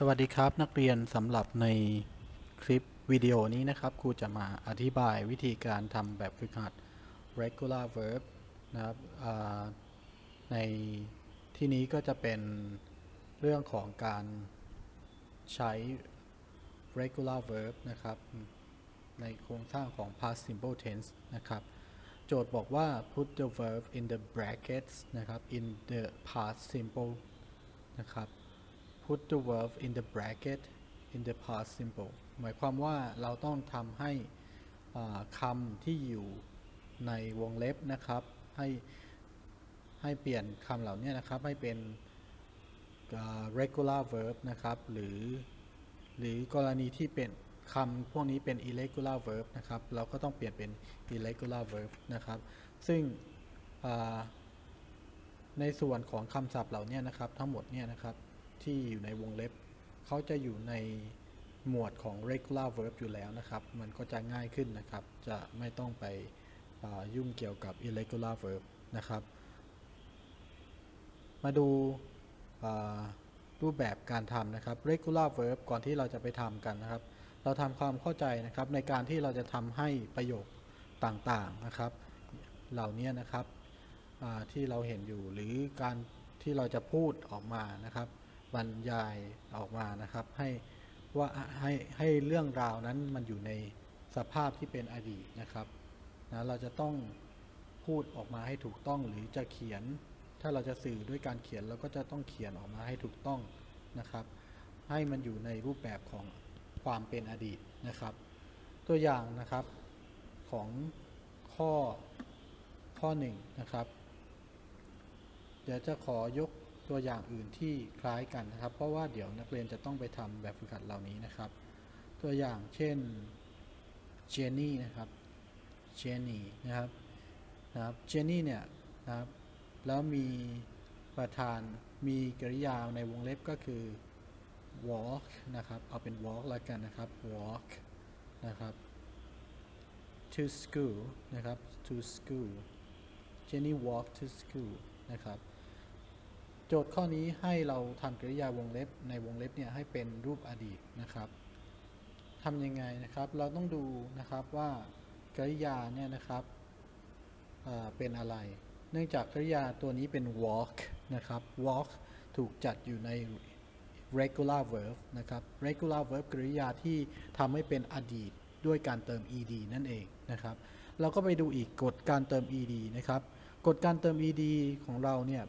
สวัสดีครับนักเรียนสำหรับในคลิปวิดีโอนี้นะครับครูจะมาอธิบายวิธีการทำแบบฝึกหัด regular verb นะครับในที่นี้ก็จะเป็นเรื่องของการใช้ regular verb นะครับ ในโครงสร้างของ past simple tense นะครับ โจทย์บอกว่า put the verb in the brackets นะครับ in the past simple นะครับ put the verb in the bracket in the past simple หมายความว่าเราต้องทำให้คำที่อยู่ในวงเล็บนะครับ ให้ให้เปลี่ยนคำเหล่านี้นะครับ ให้เป็น regular verb นะครับ หรือ หรือกรณีที่เป็นคำพวกนี้เป็น irregular verb นะครับ เราก็ต้องเปลี่ยนเป็น irregular verb นะครับ ซึ่งในส่วนของคำศัพท์เหล่านี้นะครับ ทั้งหมดเนี่ยนะครับ ที่อยู่ในวงเล็บ เขาจะอยู่ในหมวดของ regular verb อยู่แล้วนะครับ มันก็จะง่ายขึ้นนะครับ จะไม่ต้องไปยุ่งเกี่ยวกับ irregular verb นะครับ มาดูรูปแบบการทำนะครับ regular verb ก่อนที่เราจะไปทำกันนะครับ เราทำความเข้าใจนะครับในการที่เราจะทำให้ประโยคต่างๆนะครับ เหล่านี้นะครับที่เราเห็นอยู่หรือการที่เราจะพูดออกมานะครับ บรรยายออกมานะครับ ให้ว่าให้ให้เรื่องราวนั้นมันอยู่ในสภาพที่เป็นอดีตนะครับนะเราจะต้องพูดออกมาให้ถูกต้องหรือจะเขียน ถ้าเราจะสื่อด้วยการเขียนเราก็จะต้องเขียนออกมาให้ถูกต้องนะครับ ให้มันอยู่ในรูปแบบของความเป็นอดีตนะครับ ตัวอย่างนะครับของข้อข้อหนึ่งนะครับ เดี๋ยวจะขอยก ตัวอย่างอื่นที่คล้ายกันนะครับ เพราะว่าเดี๋ยวนักเรียนจะต้องไปทำแบบฝึกหัดเหล่านี้นะครับ ตัวอย่างเช่นเจนนี่นะครับเจนนี่นะครับนะครับเจนนี่เนี่ยนะครับแล้วมีประธานมีกริยาในวงเล็บก็คือ walk นะครับเอาเป็น walk แล้วกันนะครับ walk นะครับ to school นะครับ to school Jenny walk to school นะครับ โจทย์ข้อนี้ให้เราทำกริยาวงเล็บในวงเล็บเนี่ยให้เป็นรูปอดีตนะครับทำยังไงนะครับเราต้องดูนะครับว่ากริยาเนี่ยนะครับเเป็นอะไร เนื่องจากกริยาตัวนี้เป็น walk นะครับ walk ถูกจัดอยู่ใน regular verb นะครับ regular verb กริยาที่ทำให้เป็นอดีตด้วยการเติม ed นั่นเองนะครับ เราก็ไปดูอีกกฎการเติม ed นะครับ กฎการเติม ed ของเราเนี่ย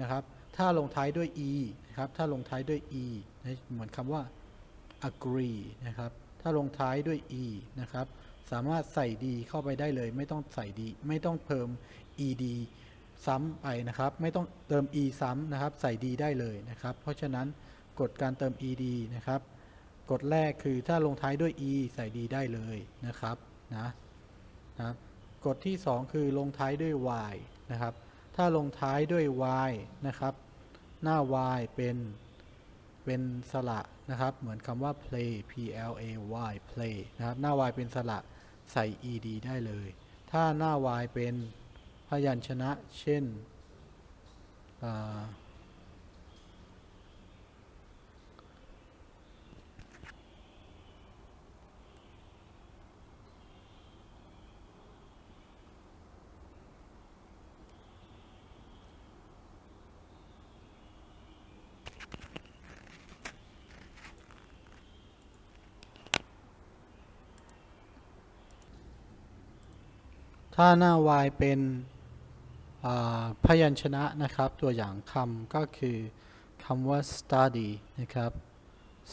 นะครับ ถ้าลงท้ายด้วย e นะครับ ถ้าลงท้ายด้วย e นะเหมือนคำว่า agree นะครับ ถ้าลงท้ายด้วย e นะครับ สามารถใส่ d เข้าไปได้เลย ไม่ต้องใส่ d ไม่ต้องเพิ่ม ed ซ้ำไปนะครับ ไม่ต้องเติม e ซ้ำนะครับ ใส่ d ได้เลยนะครับ เพราะฉะนั้นกฎการเติม ed นะครับ กฎแรกคือถ้าลงท้ายด้วย e ใส่ d ได้เลยนะครับ นะ นะครับ กฎที่ 2 คือลงท้ายด้วย y นะครับ ถ้าลงท้ายด้วย y นะครับ หน้า y เป็นเป็นสระนะครับ เหมือนคำว่า play p l a y play นะครับ หน้า y เป็นสระใส่ ed ได้เลย ถ้าหน้า y เป็นพยัญชนะ เช่น ถ้าหน้า y เป็นพยัญชนะนะครับ ตัวอย่างคำก็คือคำว่า study นะครับ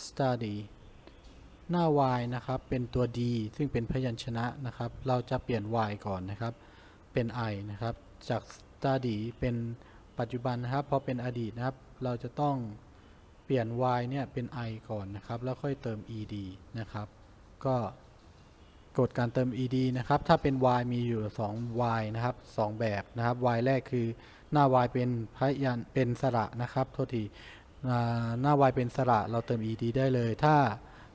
study หน้า y นะครับ เป็นตัว d ซึ่งเป็นพยัญชนะนะครับ เราจะเปลี่ยน y ก่อนนะครับ เป็น i นะครับ จาก study เป็นปัจจุบันนะครับ พอเป็นอดีตนะครับ เราจะต้องเปลี่ยน y เนี่ยเป็น i ก่อนนะครับ แล้วค่อยเติม ed นะครับ ก็ กฎการเติม ed นะครับ ถ้าเป็น y มีอยู่ 2 y นะครับ 2 แบบนะครับ y แรกคือหน้า y เป็นพยัญเป็นสระนะครับ โทษทีหน้า y เป็นสระเราเติม ed ได้เลย ถ้า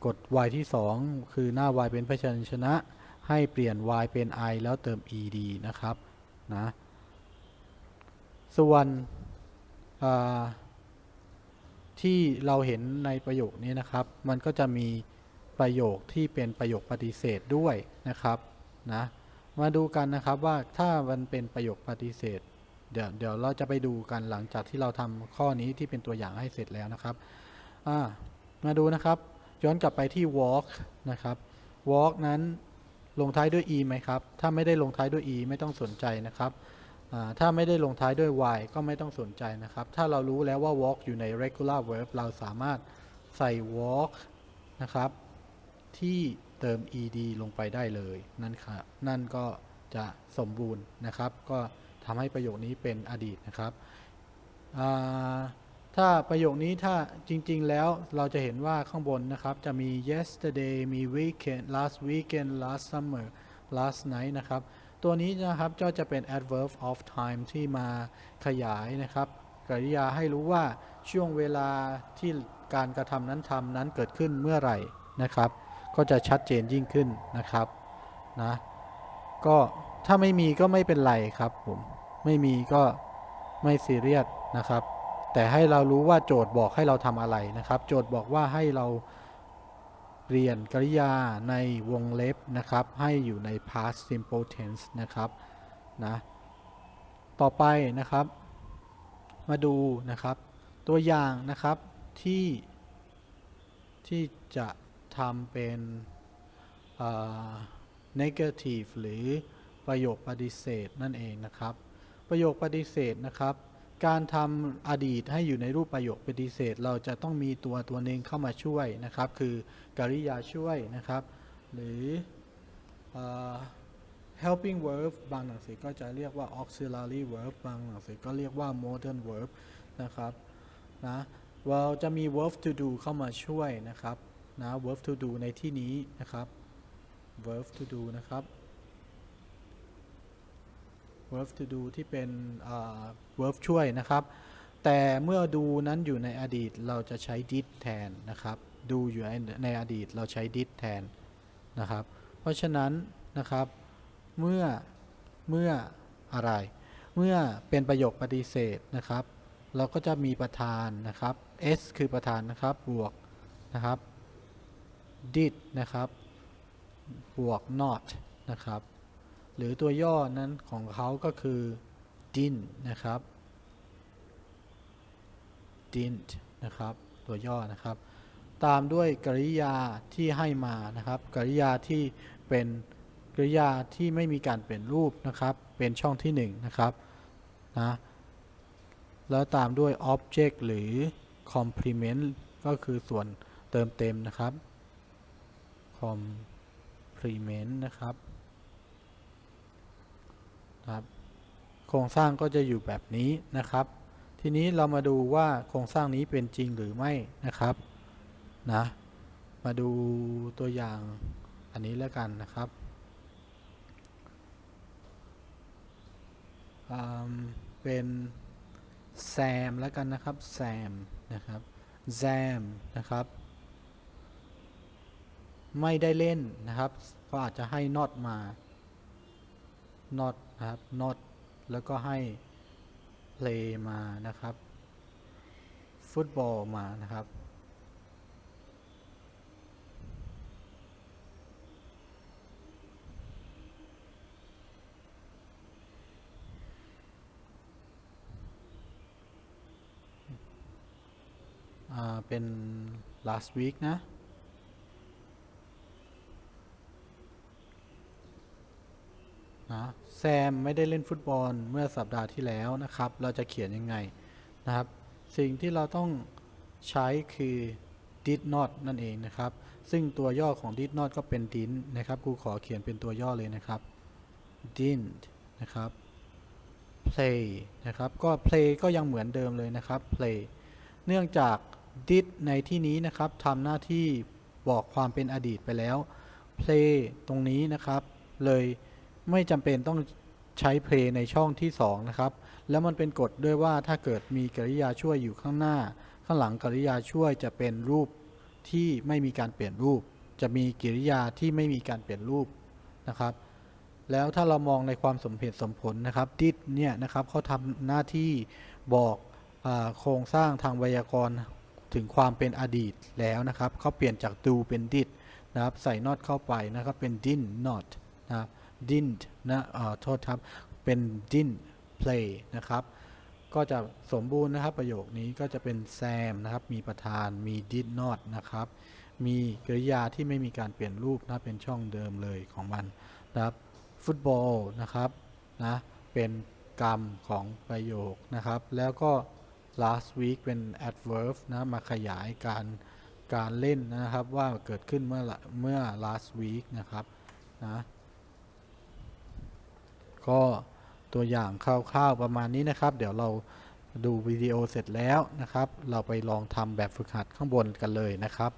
กด y ที่ 2 คือหน้า y เป็นพยัญชนะ ให้เปลี่ยน y เป็น i แล้วเติม ed นะครับนะส่วนที่เราเห็นในประโยคนี้นะครับ มันก็จะมี ประโยคที่เป็นประโยคปฏิเสธด้วยนะครับนะมาดูกันนะครับว่าถ้ามันเป็นประโยคปฏิเสธ เดี๋ยวเดี๋ยวเราจะไปดูกันหลังจากที่เราทำข้อนี้ที่เป็นตัวอย่างให้เสร็จแล้วนะครับมาดูนะครับ ย้อนกลับไปที่ walk นะครับ walk นั้นลงท้ายด้วย e ไหมครับ ถ้าไม่ได้ลงท้ายด้วย e ไม่ต้องสนใจนะครับถ้าไม่ได้ลงท้ายด้วย y ก็ไม่ต้องสนใจนะครับ ถ้าเรารู้แล้วว่า walk อยู่ใน regular verb เราสามารถใส่ walk นะครับ ที่เติม ed ลงไปได้เลยนั่นครับนั่นก็จะสมบูรณ์นะครับ ก็ทำให้ประโยคนี้เป็นอดีตนะครับถ้าประโยคนี้ถ้าจริง ๆ แล้วเราจะเห็นว่าข้างบนนะครับ จะมี yesterday มี weekend last weekend last summer last night นะครับ ตัวนี้นะครับก็จะเป็น adverb of time ที่มาขยายนะครับกริยาให้รู้ว่าช่วงเวลาที่การกระทำนั้นทำนั้นเกิดขึ้นเมื่อไหร่นะครับ ก็จะชัดเจนยิ่งขึ้นนะครับนะก็ถ้าไม่มีก็ไม่เป็นไรครับผมไม่มีก็ไม่ซีเรียสนะครับ แต่ให้เรารู้ว่าโจทย์บอกให้เราทำอะไรนะครับ โจทย์บอกว่าให้เราเรียนกริยาในวงเล็บนะครับ ให้อยู่ใน past simple tense นะครับนะต่อไปนะครับ มาดูนะครับ ตัวอย่างนะครับที่ที่จะ ทำเป็น negative หรือประโยคปฏิเสธนั่นเองนะครับ ประโยคปฏิเสธนะครับ การทำอดีตให้อยู่ในรูปประโยคปฏิเสธ เราจะต้องมีตัวตัวหนึ่งเข้ามาช่วยนะครับ คือกริยาช่วยนะครับ หรือเอ่อ helping verb บางหนังสือก็จะเรียกว่า auxiliary verb บางหนังสือก็เรียกว่า modern verb นะครับนะเราจะมี verb to do เข้ามาช่วยนะครับ นะ verb to do ในที่นี้นะครับ verb to do นะครับ verb to do ที่เป็น verb ช่วยนะครับ แต่เมื่อดูนั้นอยู่ในอดีตเราจะใช้ did แทนนะครับ ดูอยู่ในในอดีตเราใช้ did แทนนะครับ เพราะฉะนั้นนะครับ เมื่อ เมื่ออะไร เมื่อเป็นประโยคปฏิเสธนะครับ เราก็จะมีประธานนะครับ s คือประธานนะครับ บวกนะครับ did นะครับ บวก not นะครับ หรือตัวย่อนั้นของเขาก็คือ din นะครับ didn't นะครับ ตัวย่อนะครับ ตามด้วยกริยาที่ให้มานะครับ กริยาที่เป็นกริยาที่ไม่มีการเปลี่ยนรูปนะครับ เป็นช่องที่1นะครับนะแล้วตามด้วย object หรือ complement ก็คือส่วนเติมเต็มนะครับ complement นะครับครับโครงสร้างก็จะอยู่แบบนี้นะครับ ทีนี้เรามาดูว่าโครงสร้างนี้เป็นจริงหรือไม่นะครับนะมาดูตัวอย่างอันนี้แล้วกันนะครับเป็นแซมแล้วกันนะครับแซมนะครับแซมนะครับ ไม่ได้เล่นนะครับ ก็อาจจะให้ not มา not นะครับ not แล้วก็ให้ play มานะครับฟุตบอลมานะครับ เป็น last week นะ นะ แซมไม่ได้เล่นฟุตบอลเมื่อสัปดาห์ที่แล้วนะครับ เราจะเขียนยังไงนะครับ สิ่งที่เราต้องใช้คือ did not นั่นเองนะครับ ซึ่งตัวย่อของ did not ก็เป็น didn't นะครับครูขอเขียนเป็นตัวย่อเลยนะครับ didn't นะครับ play นะครับ ก็ play ก็ยังเหมือนเดิมเลยนะครับ play เนื่องจาก did ในที่นี้นะครับทำหน้าที่บอกความเป็นอดีตไปแล้ว play ตรงนี้นะครับ เลย ไม่จำเป็นต้องใช้ play ในช่องที่ 2 นะครับ แล้วมันเป็นกฎด้วยว่าถ้าเกิดมีกริยาช่วยอยู่ข้างหน้า ข้างหลังกริยาช่วยจะเป็นรูปที่ไม่มีการเปลี่ยนรูป จะมีกริยาที่ไม่มีการเปลี่ยนรูปนะครับ แล้วถ้าเรามองในความสมเหตุสมผลนะครับ did เนี่ยนะครับเขาทำหน้าที่บอกอโครงสร้างทางไวยากรณ์ถึงความเป็นอดีตแล้วนะครับเขาเปลี่ยนจาก do เป็น did นะครับ ใส่ not เข้าไปนะครับ เป็น did not นะครับ didn't นะเอ่อโทษครับ เป็น didn't play นะครับ ก็จะสมบูรณ์นะครับประโยคนี้ก็จะเป็น Sam นะครับ มีประธาน มี did not นะครับ มีกริยาที่ไม่มีการเปลี่ยนรูปนะ เป็นช่องเดิมเลยของมันนะครับ ฟุตบอลนะครับ นะ เป็นกรรมของประโยคนะครับ แล้วก็ last week เป็น adverb นะ มาขยายการการเล่นนะครับว่าเกิดขึ้นเมื่อเมื่อ last week นะครับนะ ก็ตัวอย่างคร่าวๆประมาณนี้นะครับ เดี๋ยวเราดูวิดีโอเสร็จแล้วนะครับ เราไปลองทำแบบฝึกหัดข้างบนกันเลยนะครับ